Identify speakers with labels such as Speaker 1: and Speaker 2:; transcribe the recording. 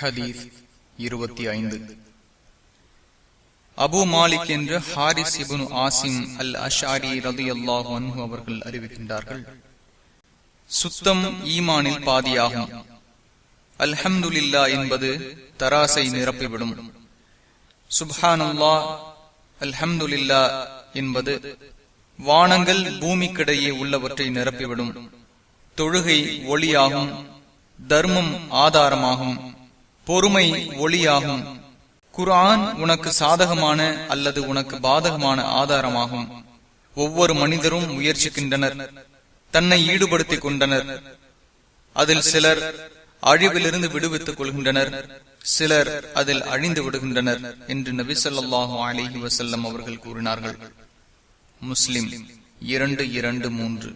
Speaker 1: ஹதீஸ் இருபத்தி ஐந்து. அபு மாலிக் என்று ஹாரிஸ் இபுன் ஆசிம் அல் அஷாரி ரதி அல்லாஹ் அவர்கள் அறிவிக்கின்றார்கள் சுத்தம் ஈமானில் பாதியாகும். அல்ஹம்துல்லா என்பது தராசை நிரப்பிவிடும். சுப்ஹானுல்லா அல்ஹம்துல்லா என்பது வானங்கள் பூமிக்கிடையே உள்ளவற்றை நிரப்பிவிடும். தொழுகை ஒளியாகும் தர்மம் ஆதாரமாகும். பொறுமை ஒளியாகும். குரான் உனக்கு சாதகமான அல்லது உனக்கு பாதகமான ஆதாரமாகும். ஒவ்வொரு மனிதரும் முயற்சிக்கின்றனர். தன்னை ஈடுபடுத்திக் கொண்டனர். அதில் சிலர் அழிவிலிருந்து விடுவித்துக் கொள்கின்றனர். சிலர் அதில் அழிந்து விடுகின்றனர் என்று நபி சொல்லாஹு அலிஹி வசல்லம் அவர்கள் கூறினார்கள். முஸ்லிம் இரண்டு இரண்டு மூன்று.